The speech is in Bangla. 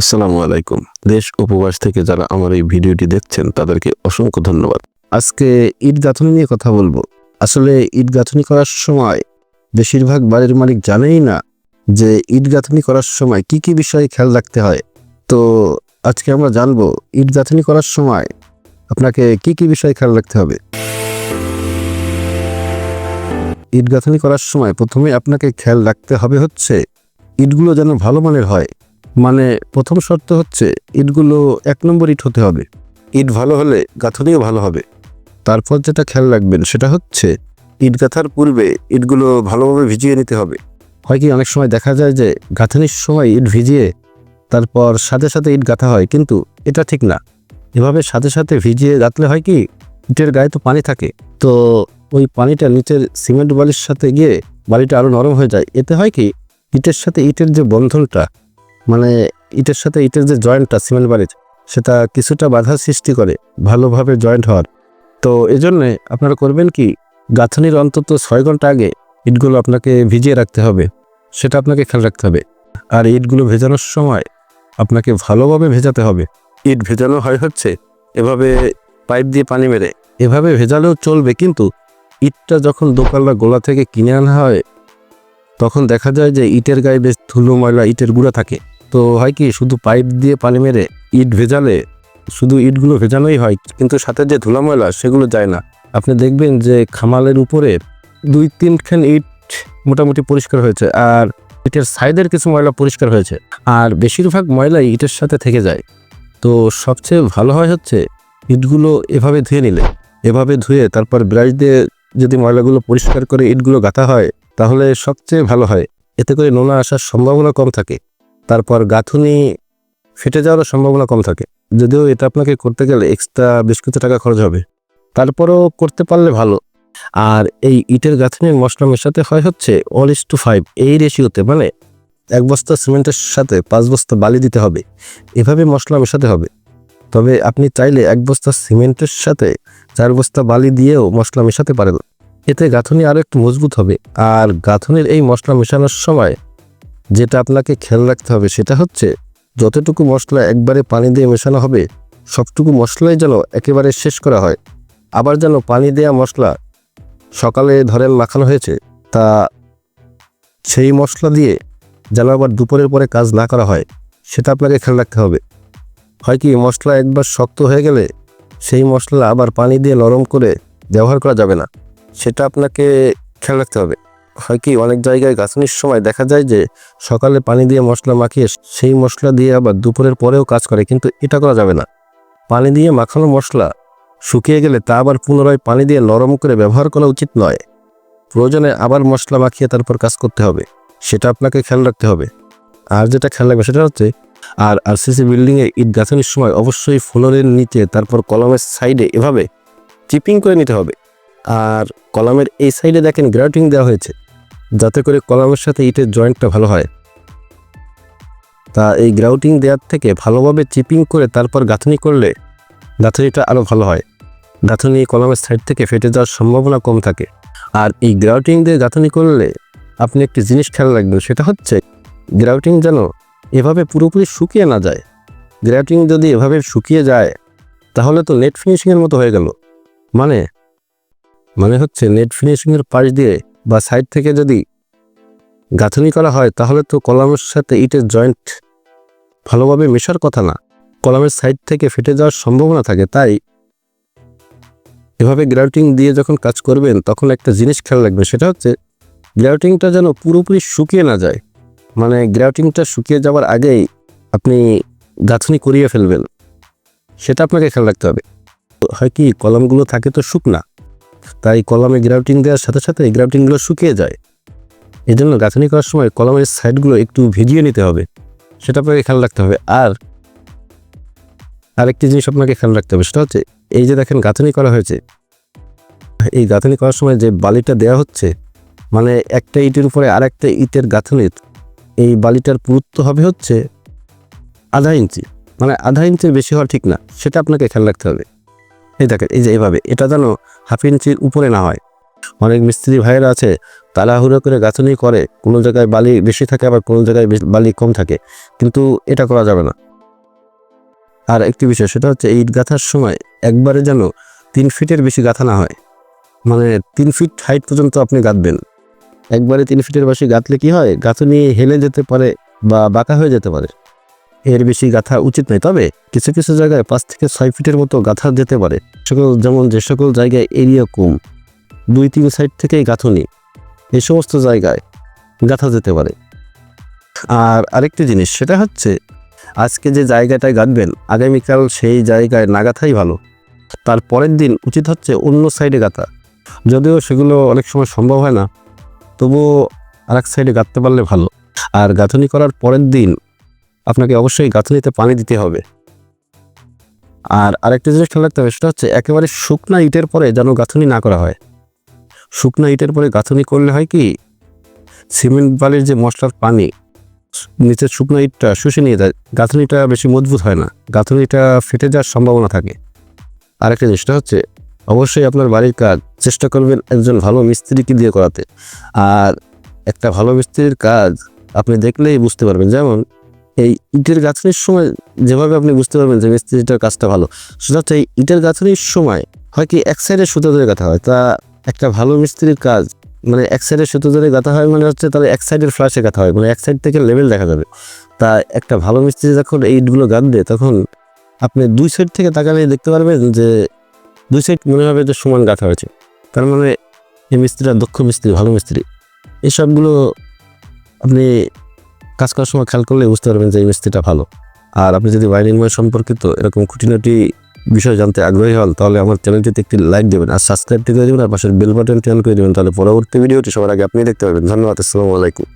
আসসালামু আলাইকুম। দেশ উপবাস থেকে যারা আমার এই ভিডিওটি দেখছেন, তাদেরকে অসংখ্য ধন্যবাদ। আজকে ইট গাঁথনি নিয়ে কথা বলব। আসলে ইট গাঁথনি করার সময় বেশিরভাগ বাড়ির মালিক জানেই না যে ইট গাঁথনি করার সময় কি কি বিষয়ে খেয়াল রাখতে হয়। তো আজকে আমরা জানব ইট গাঁথনি করার সময় আপনাকে কি কি বিষয়ে খেয়াল রাখতে হবে। ইট গাঁথনি করার সময় প্রথমে আপনাকে খেয়াল রাখতে হবে হচ্ছে ইটগুলো যেন ভালো মানের হয়। মানে প্রথম শর্ত হচ্ছে ইটগুলো এক নম্বর ইট হতে হবে। ইট ভালো হলে গাঁথনিও ভালো হবে। তারপর যেটা খেয়াল রাখবেন সেটা হচ্ছে ইট গাঁথার পূর্বে ইটগুলো ভালোভাবে ভিজিয়ে নিতে হবে। হয় কি অনেক সময় দেখা যায় যে গাঁথনির সময় ইট ভিজিয়ে তারপর সাথে সাথে ইট গাঁথা হয়, কিন্তু এটা ঠিক না। এভাবে সাথে সাথে ভিজিয়ে গাঁথলে হয় কি ইটের গায়ে তো পানি থাকে। তো ওই পানিটা নিচের সিমেন্ট বালির সাথে গিয়ে বালিটা আরও নরম হয়ে যায়। এতে হয় কি ইটের সাথে ইটের যে বন্ধনটা মানে ইটের সাথে ইটের যে জয়েন্টটা সিমেন্ট বাড়ির সেটা কিছুটা বাধা সৃষ্টি করে ভালোভাবে জয়েন্ট হওয়ার। তো এজন্যে আপনারা করবেন কি, গাঁথনির অন্তত ছয় ঘণ্টা আগে ইটগুলো আপনাকে ভিজিয়ে রাখতে হবে, সেটা আপনাকে খেয়াল রাখতে হবে। আর ইটগুলো ভেজানোর সময় আপনাকে ভালোভাবে ভেজাতে হবে। ইট ভেজানো হয় হচ্ছে এভাবে পাইপ দিয়ে পানি মেরে, এভাবে ভেজালেও চলবে, কিন্তু ইটটা যখন দোকান বা গোলা থেকে কিনে আনা হয়, তখন দেখা যায় যে ইটের গায়ে বেশ ধুলো ময়লা, ইটের গুঁড়া থাকে। তো হয় কি, শুধু পাইপ দিয়ে পানি মেরে ইট ভেজালে, শুধু ইটগুলো ভেজানোই হয়, কিন্তু সাথে যে ধুলা ময়লা সেগুলো যায় না। আপনি দেখবেন যে খামালের উপরে দুই তিনখান ইট মোটামুটি পরিষ্কার হয়েছে, আর ইটের সাইডের কিছু ময়লা পরিষ্কার হয়েছে, আর বেশিরভাগ ময়লাই ইটের সাথে থেকে যায়। তো সবচেয়ে ভালো হয় হচ্ছে ইটগুলো এভাবে ধুয়ে নিলে, এভাবে ধুয়ে তারপর ব্রাশ দিয়ে যদি ময়লাগুলো পরিষ্কার করে ইটগুলো গাঁথা হয়, তাহলে সবচেয়ে ভালো হয়। এতে করে নোনা আসার সম্ভাবনা কম থাকে। তারপর গাঁথুনি ফেটে যাওয়ার সম্ভাবনা কম থাকে। যদিও এটা আপনাকে করতে গেলে এক্সট্রা বেশ কিছু টাকা খরচ হবে। তারপরও করতে পারলে ভালো। আর এই ইটের গাঁথনির মশলা মেশাতে হয় হচ্ছে অল ইস টু ফাইভ এই রেশিওতে মানে এক বস্তা সিমেন্টের সাথে পাঁচ বস্তা বালি দিতে হবে। এভাবে মশলা মেশাতে হবে। তবে আপনি চাইলে এক বস্তা সিমেন্টের সাথে চার বস্তা বালি দিয়েও মশলা মেশাতে পারেন। এতে গাঁথনি আরও একটু মজবুত হবে। আর গাঁথনির এই মশলা মেশানোর সময় যেটা আপনাকে খেয়াল রাখতে হবে সেটা হচ্ছে, যতটুকু মশলা একবারে পানি দিয়ে মেশানো হবে, সবটুকু মশলাই যেন একেবারে শেষ করা হয়। আবার যেন পানি দেয়া মশলা সকালে ধরেন মাখানো হয়েছে, তা সেই মশলা দিয়ে যেন আবার দুপুরের পরে কাজ না করা হয়, সেটা আপনাকে খেয়াল রাখতে হবে। হয় কি, মশলা একবার শক্ত হয়ে গেলে সেই মশলা আবার পানি দিয়ে নরম করে ব্যবহার করা যাবে না, সেটা আপনাকে খেয়াল রাখতে হবে। হয় কি, অনেক জায়গায় গাছনির সময় দেখা যায় যে সকালে পানি দিয়ে মশলা মাখিয়ে সেই মশলা দিয়ে আবার দুপুরের পরেও কাজ করে, কিন্তু এটা করা যাবে না। পানি দিয়ে মাখানো মশলা শুকিয়ে গেলে তা আবার পুনরায় পানি দিয়ে নরম করে ব্যবহার করা উচিত নয়। প্রয়োজনে আবার মশলা মাখিয়ে তারপর কাজ করতে হবে, সেটা আপনাকে খেয়াল রাখতে হবে। আর যেটা খেয়াল রাখবে সেটা হচ্ছে, আর আরসিসি বিল্ডিংয়ে ইট গাঁথনির সময় অবশ্যই ফ্লোরের নিচে, তারপর কলমের সাইডে এভাবে চিপিং করে নিতে হবে। আর কলমের এই সাইডে দেখেন গ্রাউটিং দেওয়া হয়েছে। যাতে করে কলামের সাথে ইটের জয়েন্টটা ভালো হয়। তা এই গ্রাউটিং দেওয়ার থেকে ভালোভাবে চিপিং করে তারপর গাঁথনি করলে গাঁথনিটা আরও ভালো হয়। গাঁথনি কলমের সাইড থেকে ফেটে যাওয়ার সম্ভাবনা কম থাকে। আর এই গ্রাউটিং দিয়ে গাঁথনি করলে আপনি একটি জিনিস খেয়াল রাখবেন, সেটা হচ্ছে গ্রাউটিং যেন এভাবে পুরোপুরি শুকিয়ে না যায়। গ্রাউটিং যদি এভাবে শুকিয়ে যায়, তাহলে তো নেট ফিনিশিংয়ের মতো হয়ে গেল। মানে মানে হচ্ছে নেট ফিনিশিংয়ের পাশ দিয়ে বা সাইড থেকে যদি গাঁথনি করা হয়, তাহলে তো কলামের সাথে ইটের জয়েন্ট ভালোভাবে মেশার কথা না। কলামের সাইড থেকে ফেটে যাওয়ার সম্ভাবনা থাকে, তাই এভাবে গ্রাউটিং দিয়ে যখন কাজ করবেন, তখন একটা জিনিস খেয়াল রাখবে সেটা হচ্ছে গ্রাউটিংটা যেন পুরোপুরি শুকিয়ে না যায়। মানে গ্রাউটিংটা শুকিয়ে যাওয়ার আগেই আপনি গাঁথনি করিয়ে ফেলবেন, সেটা আপনাকে খেয়াল রাখতে হবে। হয় কি, কলমগুলো থাকে তো শুকনা তাই কলমে গ্রাউটিং দেওয়ার সাথে সাথে এই গ্রাউটিংগুলো শুকিয়ে যায়। এই জন্য গাঁথনি করার সময় কলমের সাইডগুলো একটু ভিজিয়ে নিতে হবে, সেটা আপনাকে খেয়াল রাখতে হবে। আর আরেকটি জিনিস আপনাকে খেয়াল রাখতে হবে, সেটা হচ্ছে এই যে দেখেন গাঁথনি করা হয়েছে, এই গাঁথনি করার সময় যে বালিটা দেওয়া হচ্ছে মানে একটা ইটের উপরে আরেকটা ইটের গাঁথনির এই বালিটার পুরুত্ব হবে হচ্ছে আধা ইঞ্চি মানে আধা ইঞ্চির বেশি হওয়া ঠিক না, সেটা আপনাকে খেয়াল রাখতে হবে। এই দেখেন, এই যে এইভাবে এটা যেন হাফ ইঞ্চির উপরে না হয়। অনেক মিস্ত্রি ভাইয়েরা আছে, তাড়াহুড়ো করে গাঁথনি করে, কোনো জায়গায় বালি বেশি থাকে, আবার কোনো জায়গায় বালি কম থাকে, কিন্তু এটা করা যাবে না। আর একটি বিষয়, সেটা হচ্ছে ইট গাঁথার সময় একবারে যেন তিন ফিটের বেশি গাঁথা না হয়। মানে তিন ফিট হাইট পর্যন্ত আপনি গাঁথবেন। একবারে তিন ফিটের বেশি গাঁথলে কি হয়? গাঁথনি হেলে যেতে পারে বা বাঁকা হয়ে যেতে পারে। এর বেশি গাঁথা উচিত নয়। তবে কিছু কিছু জায়গায় পাঁচ থেকে ছয় ফিটের মতো গাঁথা যেতে পারে। সকল যেমন যে সকল জায়গায় এরিয়া কম, দুই তিন সাইড থেকেই গাঁথনি, এই সমস্ত জায়গায় গাঁথা যেতে পারে। আর আরেকটি জিনিস, সেটা হচ্ছে আজকে যে জায়গাটায় গাঁথবেন, আগামীকাল সেই জায়গায় না গাঁথাই ভালো। তার পরের দিন উচিত হচ্ছে অন্য সাইডে গাঁথা। যদিও সেগুলো অনেক সময় সম্ভব হয় না, তবুও আরেক সাইডে গাঁথতে পারলে ভালো। আর গাঁথনি করার পরের দিন আপনাকে অবশ্যই গাঁথনিতে পানি দিতে হবে। আর আরেকটা জিনিস খেয়াল রাখতে হবে, সেটা হচ্ছে একেবারে শুকনা ইটের পরে যেন গাঁথনি না করা হয়। শুকনা ইটের পরে গাঁথনি করলে হয় কি, সিমেন্ট বালির যে মশলার পানি, নিচের শুকনো ইটটা শুষে নিয়ে যায়, গাঁথনিটা বেশি মজবুত হয় না, গাঁথনিটা ফেটে যাওয়ার সম্ভাবনা থাকে। আরেকটা জিনিসটা হচ্ছে অবশ্যই আপনার বাড়ির কাজ, চেষ্টা করবেন একজন ভালো মিস্ত্রিকে দিয়ে করাতে। আর একটা ভালো মিস্ত্রির কাজ আপনি দেখলেই বুঝতে পারবেন, যেমন এই ইটের গাঁথনির সময় যেভাবে আপনি বুঝতে পারবেন যে মিস্ত্রিটার কাজটা ভালো সেটা হচ্ছে এই ইটের গাঁথনির সময় হয় কি এক সাইডে সুতো ধরে গাঁথা হয়। তা একটা ভালো মিস্ত্রির কাজ মানে এক সাইডে সুতো ধরে গাঁথা হয় মানে হচ্ছে তাহলে এক সাইডের ফ্লাশে গাঁথা হয় মানে এক সাইড থেকে লেভেল দেখা যাবে। তা একটা ভালো মিস্ত্রি যখন এই ইটগুলো গাঁথবে তখন আপনি দুই সাইড থেকে তাকালে দেখতে পারবেন যে দুই সাইড মনে হবে যে সমান গাঁথা হয়েছে। তার মানে এই মিস্ত্রিটা দক্ষ মিস্ত্রি, ভালো মিস্ত্রি। এইসবগুলো আপনি কাজ করার সময় খেয়াল করলে বুঝতে পারবেন যে এই মিস্ত্রিটা ভালো। আর আপনি যদি ওয়াইন ইনময় সম্পর্কিত এরকম খুঁটিনাটি বিষয় জানতে আগ্রহী হন, তাহলে আমার চ্যানেলটিতে একটি লাইক দেবেন আর সাবস্ক্রাইবটি করে দেবেন আর পাশের বেল বাটনটি অন করে দেবেন, তাহলে পরবর্তী ভিডিওটি সবার আগে আপনি দেখতে পাবেন। ধন্যবাদ, আসসালামু আলাইকুম।